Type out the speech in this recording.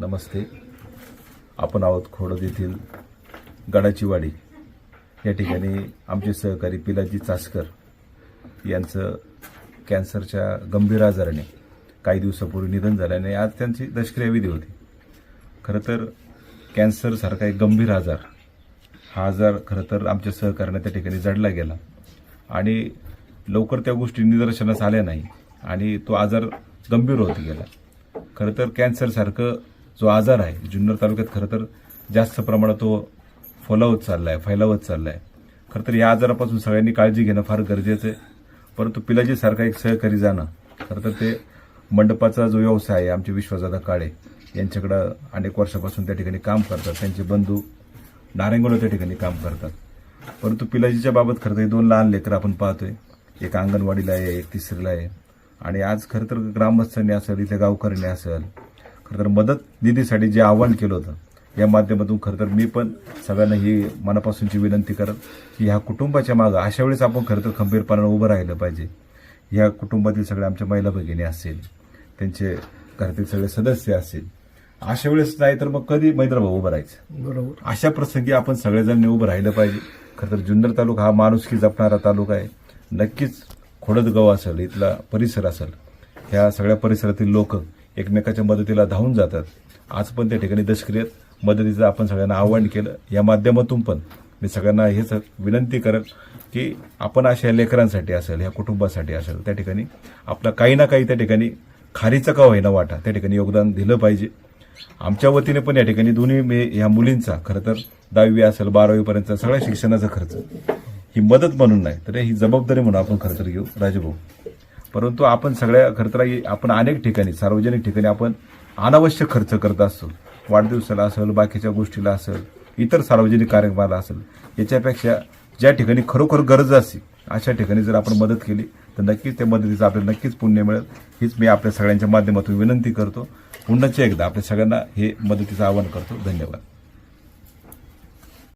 नमस्ते. आपण आहोत खोडद येथील गडाची वाडी या ठिकाणी आमचे सहकारी पिलाजी चासकर यांचं कॅन्सरच्या गंभीर आजाराने काही दिवसापूर्वी निधन झाल्याने आज त्यांची दशक्रियाविधी होती. खरं तर कॅन्सरसारखा एक गंभीर आजार. हा आजार खरं तर आमच्या सहकार्याने त्या ठिकाणी जडला गेला. आणि लवकर त्या गोष्टी निदर्शनास आल्या नाही आणि तो आजार गंभीर होत गेला. खरं तर कॅन्सरसारखं जो आजार आहे जुन्नर तालुक्यात खरं तर जास्त प्रमाणात तो फोलावत चालला आहे फैलावत चालला आहे खरं तर या आजारापासून सगळ्यांनी काळजी घेणं फार गरजेचं आहे. परंतु पिलाजीसारखा एक सहकारी जाणं खरं तर ते मंडपाचा जो व्यवसाय आहे आमचे विश्वजादा काळे यांच्याकडं अनेक वर्षापासून त्या ठिकाणी काम करतात. त्यांचे बंधू नारायणगड त्या ठिकाणी काम करतात. परंतु पिलाजीच्या बाबत खरं तर दोन लहान लेकरं आपण पाहतोय. एक अंगणवाडीला आहे एक तिसरीला आहे. आणि आज खरं तर ग्रामस्थांनी असेल इथल्या गावकऱ्यांनी असेल खरं तर मदत निधीसाठी जे आव्हान केलं होतं या माध्यमातून खरं तर मी पण सगळ्यांना ही मनापासूनची विनंती करत की ह्या कुटुंबाच्या मागं अशा वेळेस आपण खरं तर खंबीरपणानं उभं राहिलं पाहिजे. ह्या कुटुंबातील सगळ्या आमच्या महिला भगिनी असतील त्यांचे घरातील सगळे सदस्य असतील अशा वेळेस नाही तर मग कधी मैत्रभाऊ उभं राहायचं? बरोबर. अशा प्रसंगी आपण सगळेजण उभं राहिलं पाहिजे. खरं तर जुन्नर तालुका हा माणुसकी जपणारा तालुका आहे. नक्कीच खोडदगाव असेल इथला परिसर असेल ह्या सगळ्या परिसरातील लोक एकमेकाच्या मदतीला धावून जातात. आज पण त्या ठिकाणी दशक्रियेत मदतीचं आपण सगळ्यांना आवाहन केलं. या माध्यमातून पण मी सगळ्यांना हेच विनंती करेल की आपण अशा लेकरांसाठी असेल ह्या कुटुंबासाठी असेल त्या ठिकाणी आपलं काही ना काही त्या ठिकाणी खारीचा का होईना वाटा. त्या ठिकाणी योगदान दिलं पाहिजे. आमच्या वतीने पण या ठिकाणी दोन्ही मे ह्या मुलींचा खरं तर दहावी असेल बारावीपर्यंत सगळ्या शिक्षणाचा खर्च. ही मदत म्हणून नाही तर ही जबाबदारी म्हणून आपण खरं तर घेऊ. राजभाऊ. परंतु आपण सगळ्या खरं आपण अनेक ठिकाणी सार्वजनिक ठिकाणी आपण अनावश्यक खर्च करत असतो. वाढदिवसाला असेल बाकीच्या गोष्टीला असेल इतर सार्वजनिक कार्यक्रमाला असेल याच्यापेक्षा ज्या ठिकाणी खरोखर गरज असते अशा ठिकाणी जर आपण मदत केली तर नक्कीच त्या मदतीचं आपल्याला नक्कीच पुण्य मिळेल. हीच मी आपल्या सगळ्यांच्या माध्यमातून विनंती करतो. पुन्हाच्या एकदा आपल्या सगळ्यांना हे मदतीचं आवाहन करतो. धन्यवाद.